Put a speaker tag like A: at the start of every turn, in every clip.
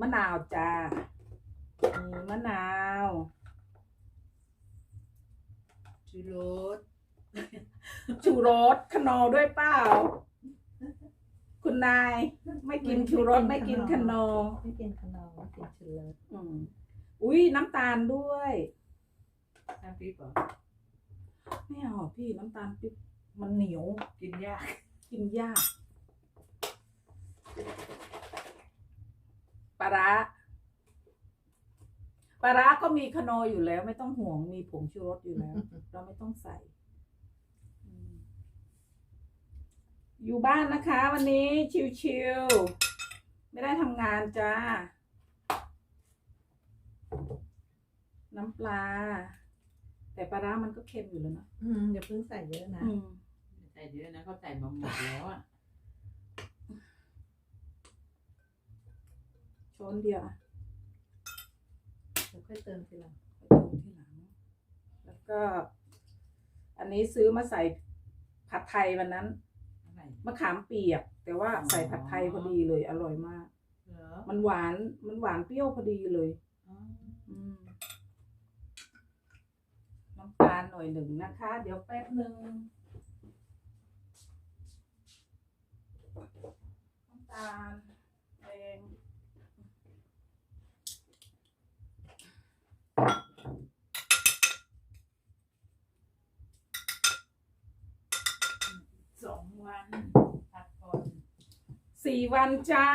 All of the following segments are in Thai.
A: มะนาวจ้ามีมะนาวชูรสชูรสขนอด้วยเปล่า คุณนายไม่กินชูรสไม่กินขนอ
B: ไม่กินขนมไม่กินชูรส
A: อืมอุ้ยน้ำตาลด้วย
C: น้ำพริกเหรอ
A: ไม่เอาพี่น้ำตาลปิ๊บมันเหนียว
C: กินยาก
A: กินยาก ปลาร้าปลาร้าก็มีขนออยู่แล้ว ไม่ต้องห่วงมีผงชูรสอยู่แล้ว เราไม่ต้องใส่อืมอยู่บ้านนะคะ วันนี้ชิวๆไม่ได้ทำงานจ้า น้ำปลา แต่ปลาร้ามันก็เค็มอยู่แล้วนะ
B: อืมอย่าเพิ่งใส่เยอะนะ
A: อืม
C: ใส่เยอะนะเขาใส่มาหมดแล้วอะ
A: ช้อนเดียวอะ
B: เดี๋ยวค่อยเติมทีหลัง
A: ไปเติมทีหลัง แล้วก็ อันนี้ซื้อมาใส่ผัดไทยวันนั้น
C: อะไร
A: มะขามเปียก แต่ว่าใส่ผัดไทยพอดีเลย อร่อยมาก
C: เหรอ
A: มันหวานมันหวานเปรี้ยวพอดีเลย
C: อ๋อ
A: อืมน้ำตาลหน่อยหนึ่งนะคะ เดี๋ยวแป๊บหนึ่งน้ำตาลแดง
C: สองวันพักก่อน
A: สี่วันจ้า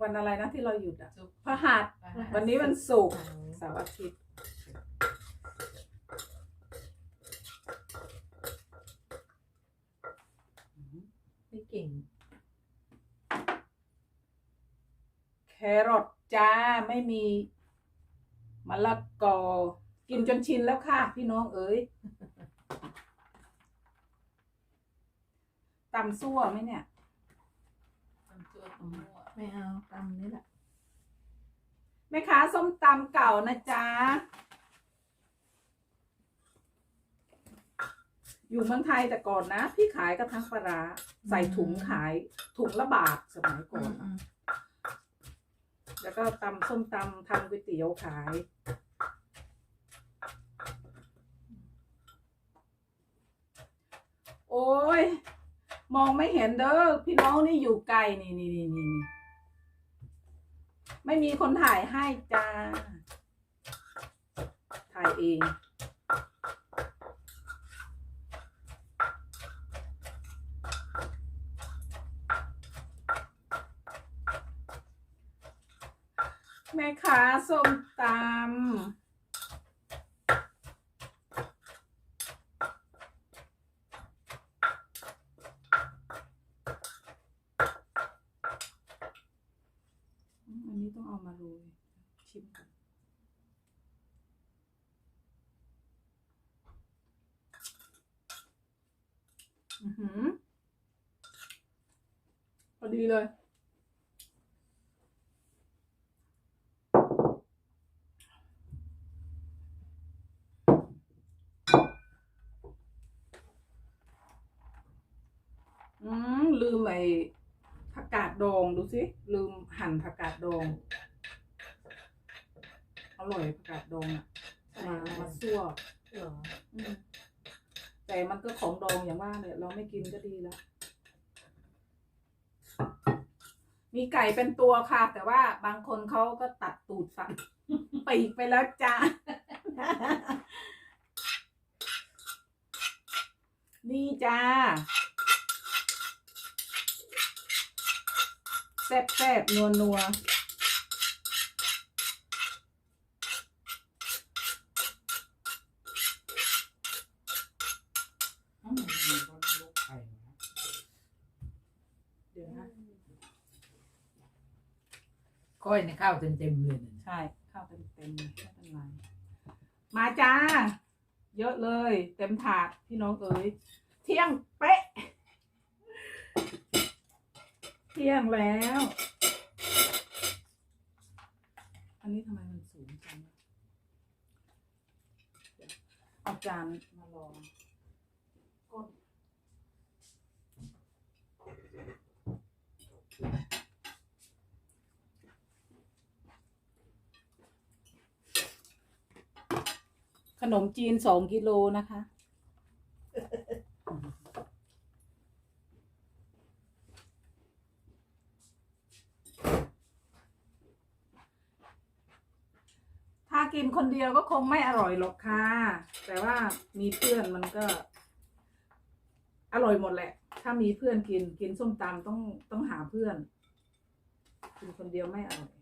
A: วันอะไรนะที่เราหยุดอะ
C: ซุป
A: พระหัส
C: อาหาร
A: วันนี้วันศุกร์เสาร์อาทิตย์
B: ไม่เก่ง
A: แครอทจ้าไม่มีมะละกอ กินจนชินแล้วค่ะ พี่น้องเอ๋ย ตำซั่วไหมเนี่ย
C: ตำตัวตำมั่ว
B: ไม่เอาตำนี่แหละ
A: แม่ค้าส้มตำเก่านะจ๊ะ อยู่เมืองไทยแต่ก่อนนะ พี่ขายกระทั่งปลาร้าใส่ถุงขายถุงละบาทสมัยก่อน
B: อืม
A: แล้วก็ตำส้มตำทำก๋วยเตี๋ยวขาย โอ้ย มองไม่เห็นเด้อพี่น้องนี่อยู่ไกลนี่นี่นี่นี่ไม่มีคนถ่ายให้จ้า ถ่ายเอง แม่ค้าส้มตำ อืมอันนี้ต้องเอามาโรยชิมกันอือหือพอ ดีเลย อืม ลืมไอ้ผักกาดดองดูสิ ลืมหั่นผักกาดดอง อร่อยผักกาดดองอะมามาซั่ว
B: เหรอ
A: อืมแต่มันก็ของดองอย่างว่าเนี่ยเราไม่กินก็ดีแล้ว มีไก่เป็นตัวค่ะ แต่ว่าบางคนเขาก็ตัดตูดสัตว์ปีกไปแล้วจ้า นี่จ้าแซ่บแซ่บนัวนัว
C: อ้าวมันมีคนลุกไข่นะ
A: เดี๋ยวนะ
C: ก้อยในข้าวเต็มๆเลยนะ
A: ใช่ ข้าวเต็มเต็มๆไม่เป็นไร มาจ้า เยอะเลย เต็มถาดพี่น้องเอ๋ยเที่ยงเป๊ะ เที่ยงแล้ว อันนี้ทำไมมันสูงจังเอาจานมาลองก้น ขนมจีนสองกิโลนะคะ ถ้ากินคนเดียวก็คงไม่อร่อยหรอกค่ะ แต่ว่ามีเพื่อนมันก็ อร่อยหมดแหละ ถ้ามีเพื่อนกิน กินส้มตำต้องต้องหาเพื่อน กินคนเดียวไม่อร่อย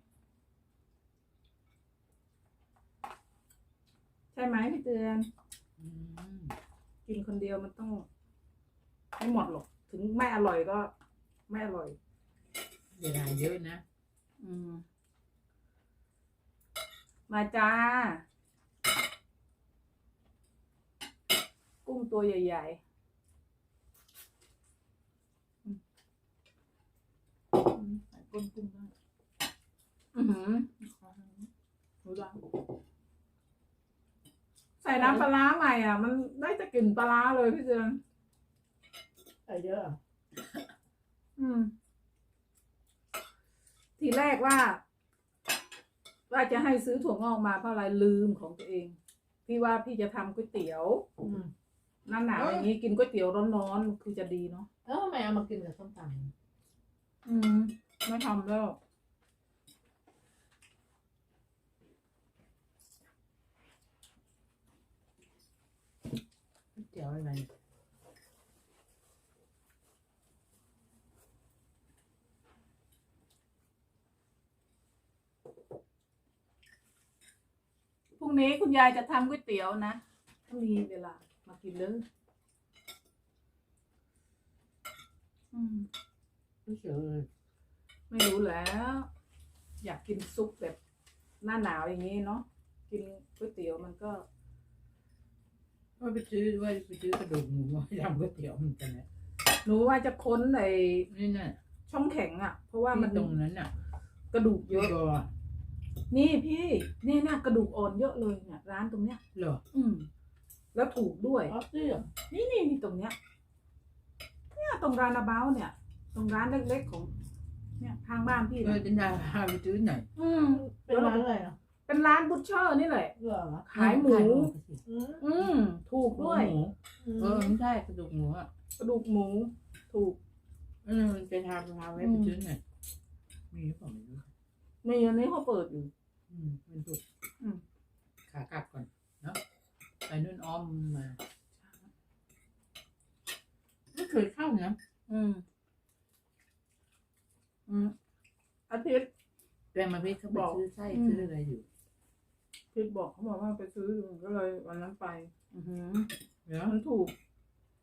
A: ช่ไหมพี่เตือน
C: อืม
A: กินคนเดียวมันต้องไม่หมดหรอก ถึงไม่อร่อยก็ ไม่อร่อย
C: เวลาเยอะนะ
A: อืม มาจ้า กุ้งตัวใหญ่ๆอืมอืมใส่ก้นกุ้งได้อือหือหนูดังใส่น้ำปลาร้าใหม่อะ มันได้แต่กลิ่นปลาร้าเลยพี่เจือน
B: ใส่เยอะเหรอ
A: อืม ทีแรกว่า ว่าจะให้ซื้อถั่วงอกมาเพราะอะไรลืมของตัวเอง พี่ว่าพี่จะทำก๋วยเตี๋ยว
B: อืม
A: หน้าหนาวอย่างนี้กินก๋วยเตี๋ยวร้อนๆคือจะดีเนาะ
B: เอ้าทำไมเอามากินกับส้มตำ
A: อืม ไม่ทำแล้ว
C: ก๋วยเตี๋ยวอะไร
A: พรุ่งนี้คุณยายจะทำก๋วยเตี๋ยวนะถ้ามีเวลามากินเลยอืม
C: ก๋วยเตี๋ยวเลย
A: ไม่รู้แล้ว อยากกินซุปแบบหน้าหนาวอย่างนี้เนาะกินก๋วยเตี๋ยวมันก็
C: ว่าไปซื้อว่าไปซื้อกระดูกหมูมาทำก๋วยเตี๋ยวเหมือนกันนะ
A: หนูว่าจะค้นใน
C: นี่น่ะ
A: ช่องแข็งอะ่ะ เพราะว่ามัน
C: ที่ตรงนั้นน่ะ
A: กระดูกเยอะ
C: ก็
A: นี่พี่นี่น่ากระดูกอ่อนเยอะเลยเนี่ยร้านตรงเนี้ย
C: เหรอ
A: อืม แล้วถูกด้วย
B: อ๋อเสื้อ
A: นี่นี่นี่ตรงเนี้ย เนี่ยตรงร้านอาเบ้าเนี่ย ตรงร้านเล็กๆของ เนี่ย ทางบ้านพี่
C: เออ
A: นะ
C: จะดาพาไปซื้อหน่อย
A: อืม
B: เป็นร้านอะไรอะ
A: เป็นร้านบุชเชอร์นี่แหละ
B: เหรอ
A: ขายหมู
B: อืม
A: อืม ถูกด้วย
C: หมูเออไม่ใช่กระดูกหมูอะ
A: กระดูกหมู ถูก
C: เออมันจะทาพาไว้ไปซื้อหน่อยมีหรือเปล่าไม่รู้
A: มีอันนี้เขาเปิดอยู่
C: อืมมันถูก
A: อืม
C: ขากลับก่อนเนาะไปนู่นอ้อมมาไม่เคยเข้านะ
A: อืม อืมอาทิตย์
C: แกมาพี่เขาไป
A: บอก
C: ซื้อไส้
A: อืม
C: ซื้ออะไรอยู่
A: อาทิตย์บอกเขาบอกว่าไปซื้ออยู่ก็เลยวันนั้นไป อือหือ
C: เนาะ
A: มันถูก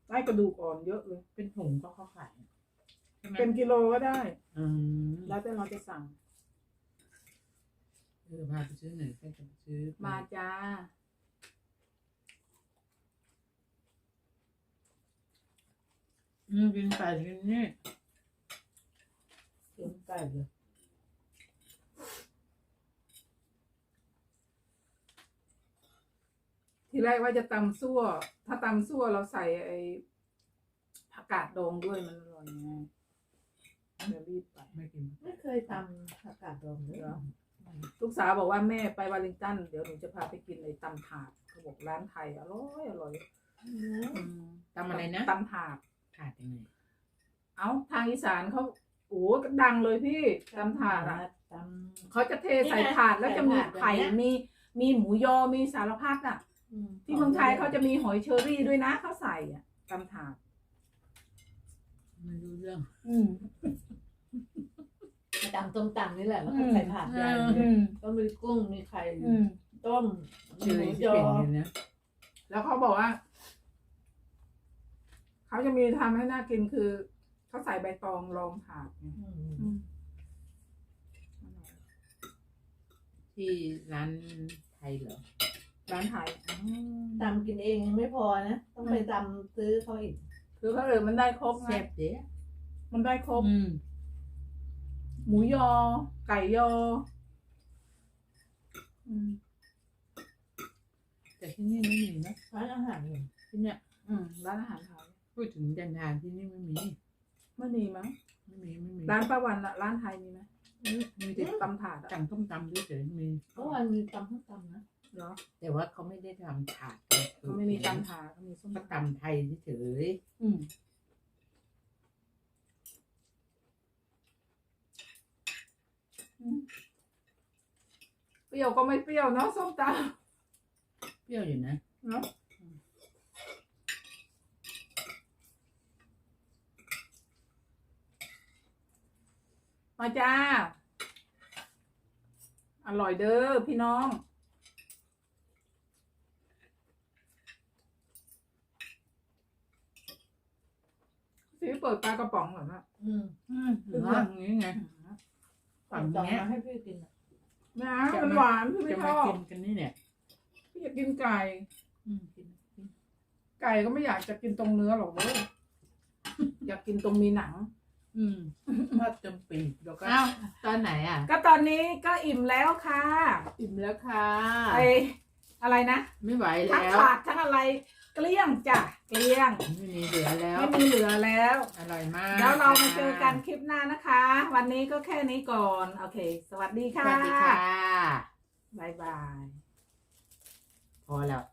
A: ได้กระดูกอ่อนเยอะเลย
C: เป็นถุงก็เขาขายใช่ไหม
A: เป็นกิโลก็ได้
C: อืม
A: แล้วแต่เราจะสั่ง
C: เออพาไปซื้อหน่อยก็จะไปซื้อ
A: มาจ้า
C: อืมกินไก่กินนี่
B: เสียงไก่เลย
A: ทีแรกว่าจะตำซั่ว ถ้าตำซั่วเราใส่ไอ้ผักกาดดองด้วยมันอร่อยไงเดี๋ยวรีบไป
C: ไม่กิน
B: ไม่เคยทำผักกาดดองเลย
A: เหรอลูกสาวบอกว่าแม่ไปวาลิงตันเดี๋ยวหนูจะพาไปกินไอ้ตำถาดเขาบอกร้านไทยอร่อยอร่อย
B: อืม
A: อืม
C: ตำอะไรนะ
A: ตำถาด
C: ขาดยังไง
A: เอาทางอีสานเขาโอ้ดังเลยพี่ตำถาดอะ
B: ตำ
A: เขาจะเทใส่ถาดแล้วจะมีไข่
B: ใส่ถาดแบบเนี้ย
A: มีมีหมูยอมีสารพัดอะ
B: อืม
A: ที่เมืองไทยเขาจะมีหอยเชอรี่ด้วยนะเขาใส่อะตำถาด
C: ไม่รู้เรื่อง
A: อืม
B: ตำต้มตำนี่แหละแล้วก็ใส่ถาดใหญ่
A: อืม
B: ก็มีกุ้งมีไข่
A: อืม
B: ต้ม
C: เชย
B: หมู
C: ที่
B: ยอ
C: เป็นอยู่นะ
A: แล้วเขาบอกว่าเขาจะมีทำให้น่ากินคือเขาใส่ใบตองรองถาดไง
B: อืม
A: อืม
C: ที่ร้านไทยเหรอ
A: ร้านไทย
B: ตำกินเองยังไม่พอนะ ต้องไปตำซื้อเขาอีก
A: คือเขาเออมันได้ครบไง
C: แซ่บเด้
A: มันได้ครบ
C: อืม
A: หมูยอ ไก่ยอ อืม
C: แต่ที่นี่ไม่มีนะ
B: ร้านอาหารอยู่
C: ที่เนี่ย
A: อืมร้านอาหารไทย
C: พูดถึงจันทานที่นี่ไม่มี
A: ไม่มีมั้ง
C: ไม่มีไม่มี
A: ร้านป้าวันอะร้านไทยมีไหม
C: มี
A: ติ
C: แต่
A: ดตำถาดอะ
C: สั่งต้มตำเฉยๆมี
B: เมื่อวานมีตำทั้งตำนะ
A: เหรอ
C: แต่ว่าเขาไม่ได้ทำถาด
A: เขาไม่มีตำถาดเขามีส้ม
C: เขา
A: ตำ
C: ตำไทยเฉย
A: อืมอืมเปรี้ยวก็ไม่เปรี้ยวเนาะส้มต
C: ๆเปรี้ยวอยู่นะำ
A: เนาะมาจ้า อร่อยเด้อพี่น้อง ซื้อเปิดปลากระป๋องเหรอนะ
B: อืม
C: อืมหรือว่าอย่างนี้ไง
B: สั่
C: ฝั่
B: ง
C: ง
B: จอง
C: เนี้ย
B: มาให้พี่กินอะ
A: นะมันหวานพี่ไม่
C: จะ
A: ช
C: มา
A: อบ
C: กินกันนี่เนี่ย
A: พี่อยากกินไก่
C: อืมกินกิน
A: ไก่ก็ไม่อยากจะกินตรงเนื้อหรอกเว้ยอยากกินตรงมีหนัง
C: อืมทอดจนปีกแล้วก็
B: อ้าวตอนไหนอะ
A: ก็ตอนนี้ก็อิ่มแล้วค่ะ
B: อิ่มแล้วค่ะ
A: ไออะไรนะ
C: ไม่ไหว
A: ทั้ง
C: แล้ว
A: ถาดทั้งอะไร เกลี้ยงจ้ะเกลี้ยง
C: ไม่มีเหลือแล้ว
A: ไม่มีเหลือแล้ว
C: อร่อยมาก
A: แล้วเรามาเจอกันคลิปหน้านะคะ วันนี้ก็แค่นี้ก่อน โอเค สวัสดี
C: ส
A: ค่ะ
C: วัสดีค่ะ
A: บ๊ายบาย
C: พอแล้ว